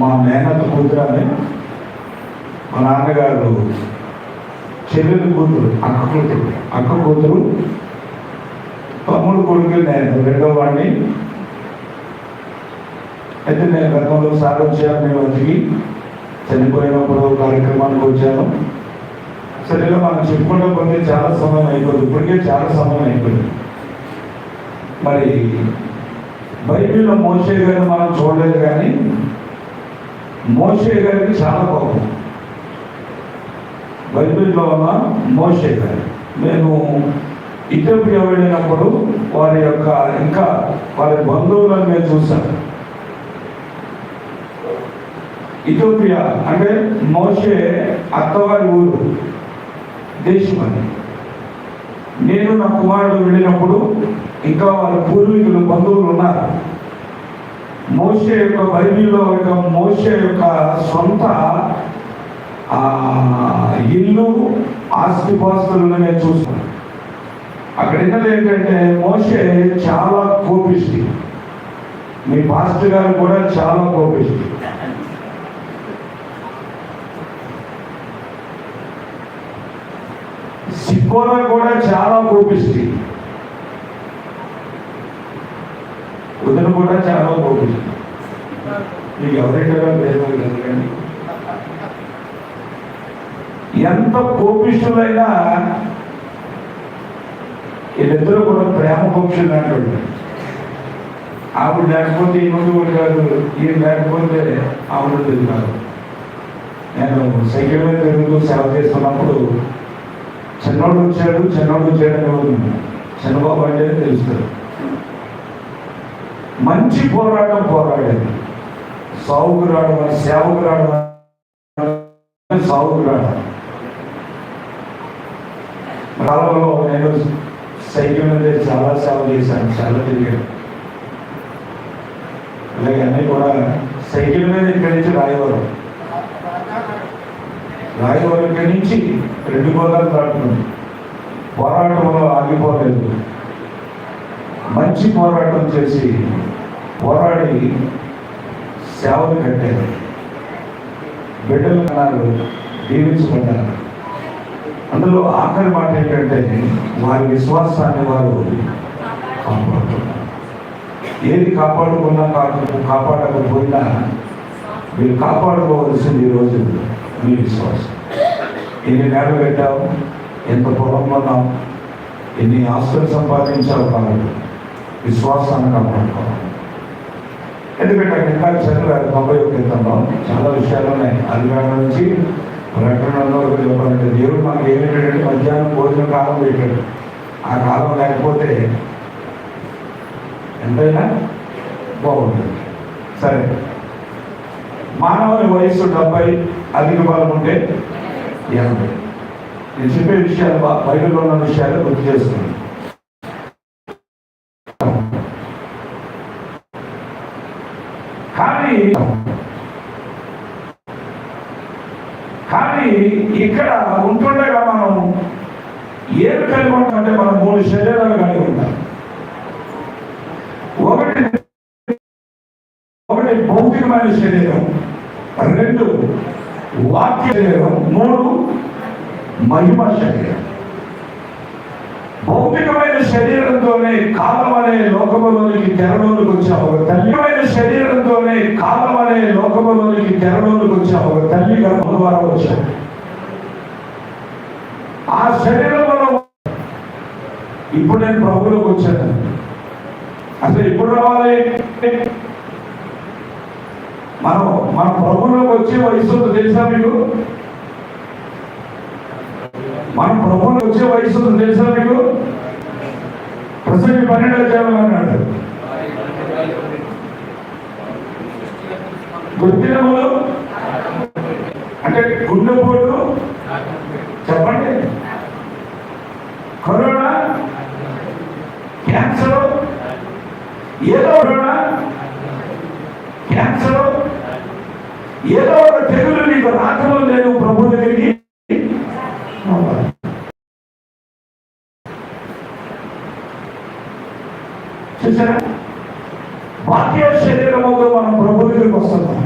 మా మేనత కూతురు మా నాన్నగారు చెల్లెలు కూతురు అక్క కూతురు అక్క కూతురు తమ్ముడు కొడుకు నేను రెండో వాడిని. అయితే నేను గతంలో సార్ వచ్చాను నేను వచ్చి చనిపోయినప్పుడు కార్యక్రమానికి వచ్చాను. సరిగా మనం చెప్పుకుంటూ పోతే చాలా సమయం అయిపోతుంది ఇప్పటికే చాలా సమయం అయిపోయింది. మరి బైబిల్లో మోసే గారిని మనం చూడలేదు కానీ మోసే గారికి చాలా కోపం. బైబిల్లో ఉన్న మోసే గారు. నేను ఇథోపియా వెళ్ళినప్పుడు వారి యొక్క ఇంకా వారి బంధువులను నేను చూశాను. ఇథోపియా అంటే మోసే అత్తవారి ఊరు దేశం అని నేను నా కుమారుడు వెళ్ళినప్పుడు ఇంకా వారి పూర్వీకులు బంధువులు ఉన్నారు. మోసే యొక్క బైబిల్లో యొక్క మోసే యొక్క సొంత ఇల్లు ఆస్తిపాస్తులను నేను చూస్తాను అక్కడ ఏంటంటే మోసే చాలా కోపిష్టి. మీ పాస్టర్ గారు కూడా చాలా కోపిష్టి. సిక్కోర కూడా చాలా కోపిష్టి. ఉదయం కూడా చాలా కోపిష్టి. మీకు ఎవరైనా లేదు కానీ ఎంత కోపిష్ఠులైనా వీళ్ళిద్దరూ కూడా ప్రేమ పక్షులు అంటాడు ఆవిడ లేకపోతే ఈమె కాదు ఈ లేకపోతే ఆవిడ ఉండేది నేను సైకిల్ మీద తిరుగుతూ సేవ చేస్తున్నప్పుడు చిన్నోడు వచ్చాడు చిన్నోడు వచ్చాడని ఎవరు చిన్నబాబు అంటే తెలుస్తాడు మంచి పోరాటం పోరాడేది సావుకు రావడం అని సేవకు రావడం సావుకు రావడం కాలంలో నేను సైకిల్ మీద చాలా సేవ చేశాను చాలా తిరిగాను. అలాగే అన్నీ కూడా సైకిల్ మీద ఇక్కడి నుంచి రాయవరం రాయవరం ఇక్కడి నుంచి రెండు గోదాలు దాటుతుంది పోరాటంలో ఆగిపోలేదు. మంచి పోరాటం చేసి పోరాడి సేవలు కట్టారు బిడ్డలు కన్నారు దీవించబడ్డారు అందులో ఆఖరి మాట ఏంటంటే వారి విశ్వాసాన్ని వారు కాపాడుతున్నారు ఏది కాపాడుకున్నా కాకుండా కాపాడకపోయినా మీరు కాపాడుకోవాల్సింది ఈరోజు మీ విశ్వాసం. ఎన్ని నేల పెట్టావు ఎంత పొలం కొన్నావు ఎన్ని ఆస్తులు సంపాదించావు కాదు విశ్వాసాన్ని కాపాడుకోవాలి. ఎందుకంటే అక్కడ ఇంకా తొంభై ఒక క్రితంలో చాలా విషయాలు ఉన్నాయి. అదివేళ నుంచి ప్రకటనలో చెప్పాలంటే దేవుడు మనకి ఏమిటంటే మధ్యాహ్నం భోజన కాలం పెట్టాడు. ఆ కాలం లేకపోతే ఎంతైనా బాగుంటుంది. సరే. మానవుని వయస్సు డెబ్బై అధిక బలం ఉంటే ఎనభై. నేను చెప్పే విషయాలు బా- బైబిల్లో ఉన్న విషయాలు గుర్తు చేస్తున్నాను. కానీ కానీ ఇక్కడ ఉంటుండగా మనం ఏమి కలిగి ఉంటామంటే మనం మూడు శరీరాలు కలిగి ఉంటాం. ఒకటి ఒకటి భౌతికమైన శరీరం రెండు వాక్య శరీరం మూడు మహిమ శరీరం. భౌతికమైన శరీరంతోనే కాలం అనే లోకములోనికి తెరలోనికి వచ్చాం తల్లిమైన శరీరంతోనే కాలం అనే లోకములోనికి తెరలోనికి వచ్చాం తల్లి గర్భం ద్వారా వచ్చాం ఆ శరీరంలో ఇప్పుడు నేను ప్రభులోకి వచ్చాను. అసలు ఇప్పుడు రావాలి? మనం మన ప్రభులోకి వచ్చే వయసు తెలుసా మీకు? మన ప్రభుత్వం వచ్చే వయసు తెలుసా మీకు ప్రసంగి పన్నెండు అధ్యాయంలో అన్నాడు. అంటే గుండెపోటు చెప్పండి. కరోనా? క్యాన్సర్? ఏదో కరోనా? క్యాన్సర్? ఏదో ఒక తెగులు నీకు రాకము నేను ప్రభు దగ్గరికి రావాలి. చూసారా? వాక్య శరీరముతో మనం ప్రభు దగ్గరికి వస్తున్నాం.